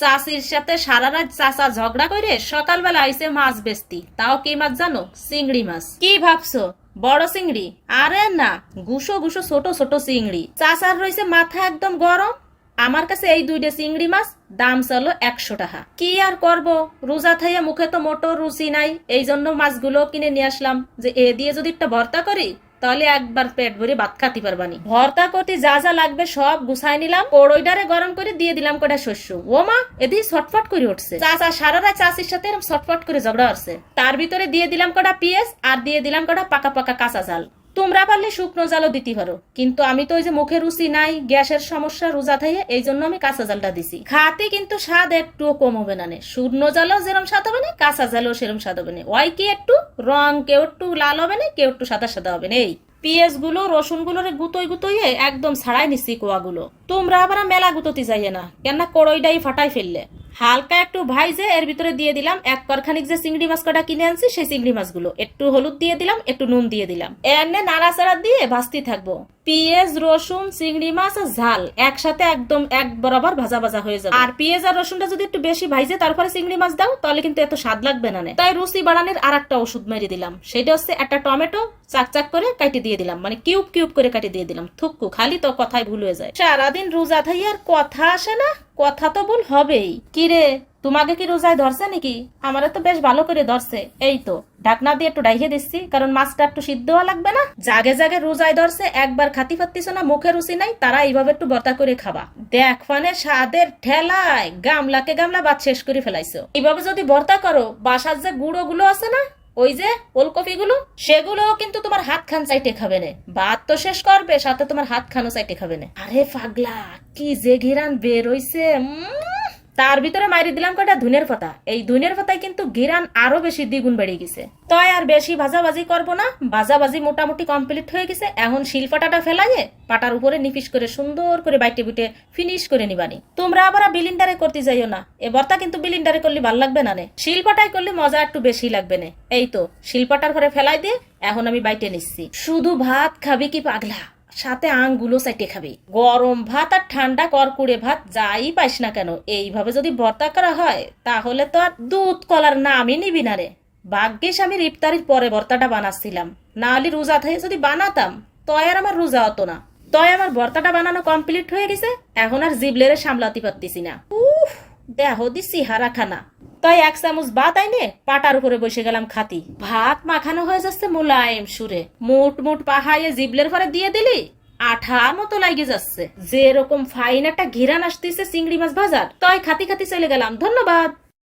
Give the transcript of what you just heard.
চাষির সাথে সারা রাত চাচা ঝগড়া করে সকালবেলা আইসে মাছ বেচতি। তাও কি মাছ জানো? চিংড়ি মাছ। কি ভাবছ? বড় চিংড়ি? আরে না, গুসো গুসো ছোট ছোট চিংড়ি। চাচার রয়েছে মাথা একদম গরম। আমার কাছে এই দুইটা চিংড়ি মাছ, দাম চলো একশো টাকা। কি আর করব? রোজা থাইয়া মুখে তো মোটর, রুচি নাই। এই জন্য মাছগুলো কিনে নিয়ে আসলাম। যে এ দিয়ে যদি একটা ভর্তা করি তাহলে একবার পেট ভরে ভাত খাতে পারবানি। ভর্তা করতে যা যা লাগবে সব গুছাই নিলাম কড়ইডারে গরম করে দিয়ে দিলাম কটা শস্য। ও মা, এদি ছটফট করে উঠছে। চাচা সারারা চাষির সাথে এরকম ছটফট করে ঝগড়া হচ্ছে তার ভিতরে দিয়ে দিলাম কটা পিএস আর দিয়ে দিলাম কটা পাকা পাকা কাঁচা জাল তোমরা পারলে শুকনো জালও দিতে পারো। কিন্তু আমি তো ওই যে মুখে রুচি নাই, গ্যাসের সমস্যা, রোজা থাকে এই জন্য আমি কাঁচা জালটা দিছি। খাতে কিন্তু স্বাদ একটুও কম হবে না। শুকনো জালও যেরম স্বাদ হবে না, কাঁচা জালও সেরম স্বাদ হবে না ওই কি একটু? রং কেউ একটু লাল হবে না, কেউ একটু সাদা সাদা হবে না এই। পেঁয়াজগুলো রসুন গুলোরে গুতোই গুতোইয়ে একদম ছাড়াই নিচ্ছি কোয়াগুলো। তোমরা আবার মেলা গুতোতে যাইয়ে না, কেননা কড়ইটাই ফাটাই ফেললে। হালকা একটু ভাইজে এর ভিতরে দিয়ে দিলাম এক করখানিক যে চিংড়ি মাছ কটা কিনে আনছি, সেই চিংড়ি মাছগুলো। একটু হলুদ দিয়ে দিলাম, একটু নুন দিয়ে দিলাম। এনে নাড়াচাড়া দিয়ে ভাজতে থাকব। পেঁয়াজ, রসুন, চিংড়ি, মাছ আর ঝাল একসাথে একদম এক বরাবর ভাজা ভাজা হয়ে যাবে। আর পেঁয়াজ আর রসুনটা যদি একটু বেশি ভাইজে তারপরে চিংড়ি মাছ দাও, তাহলে কিন্তু এত স্বাদ লাগবে না। তাই রুচি বাড়ানোর আর একটা ওষুধ মেরে দিলাম। সেটা হচ্ছে একটা টমেটো চাক চাক করে কাটি দিয়ে দিলাম। মানে কিউব কিউব করে কাটি দিয়ে দিলাম। থুক্কু খালি তো কথায় ভুল হয়ে যায়। সারাদিন রোজা থাই আর কথা আসে না? কথা তো ভুল হবেই। কি রে? তোমাকে কি রোজায় ধরছে নাকি? আমারে তো বেশ ভালো করে ধরছে। এই তো ঢাকনা দিয়ে একটু ডাইকে দিচ্ছি কারণ মাছটা একটু সিদ্ধ হওয়া লাগবে না। জাগে জাগে রোজায় ধরছে একবার খাতি পাত্তিছ না মুখে রুচি নাই তারা এইভাবে একটু বর্তা করে খাবা। দেখ ফানে স্বাদের ঠেলায় গামলাকে গামলা বাদ শেষ করে ফেলাইছো। এইভাবে যদি বর্তা করো বাসার যে গুঁড়ো গুলো আছে না ওই যে ওলকপি গুলো সেগুলো কিন্তু তোমার হাত খান চাইটে খাবে না। ভাত তো শেষ করবে সাথে তোমার হাত খানো চাইটে খাবে না। আরে পাগলা কি যে ঘিরান বের হইছে উম, তার ভিতরে মারি দিলাম কটা ধুনের পাতা এই ধুনের পাতায় কিন্তু গিরান আরও বেশি দ্বিগুণ বেড়ে গেছে। তয় আর বেশি ভাজাভাজি করব না। ভাজাভাজি মোটামুটি কমপ্লিট হয়ে গেছে। এখন শিলপাটাটা ফেলাইয়ে পাটার উপরে নিপিস করে সুন্দর করে বাইটে বিটে ফিনিশ করে নিবানি। তোমরা আবার বিলিন্ডারে করতে যাইও না। এ বর্তা কিন্তু বিলিন্ডারে করলে ভালো লাগবে না নে। শিলপাটায় করলে মজা একটু বেশি লাগবে না। এই তো শিলপাটার ঘরে ফেলাই দিয়ে এখন আমি বাইটে নিচ্ছি। শুধু ভাত খাবি কি পাগলা? সাথে আঙ্গুলো চাইটে খাবি। গরম ভাত আর ঠান্ডা করকুড়ে ভাত যাই পাইস না কেন, এইভাবে যদি ভর্তা করা হয়, তাহলে তো আর দুধ কলার নামই নিবি না রে। ভাগ্যিস আমি ইফতারির পরে ভর্তাটা বানাচ্ছিলাম। না হলে রোজা থেকে যদি বানাতাম, তয় আর আমার রোজা হতো না। তয় আমার ভর্তাটা বানানো কমপ্লিট হয়ে গেছে, এখন আর জিবলেরে সামলাতে পারতেছি না। উফ, দেহ দিছি হারা খানা তাই এক চামচ ভাত আইনে পাটার উপরে বসে গেলাম খাতি। ভাত মাখানো হয়ে যাচ্ছে মোলায়েম সুরে। মুট মুট পাহাইয়ে জিবলের পরে দিয়ে দিলি, আঠা মতো লাগে যাচ্ছে। যেরকম ফাইন একটা ঘিরান আসতেছে চিংড়ি মাছ ভাজার তাই খাতি খাতি চলে গেলাম, ধন্যবাদ।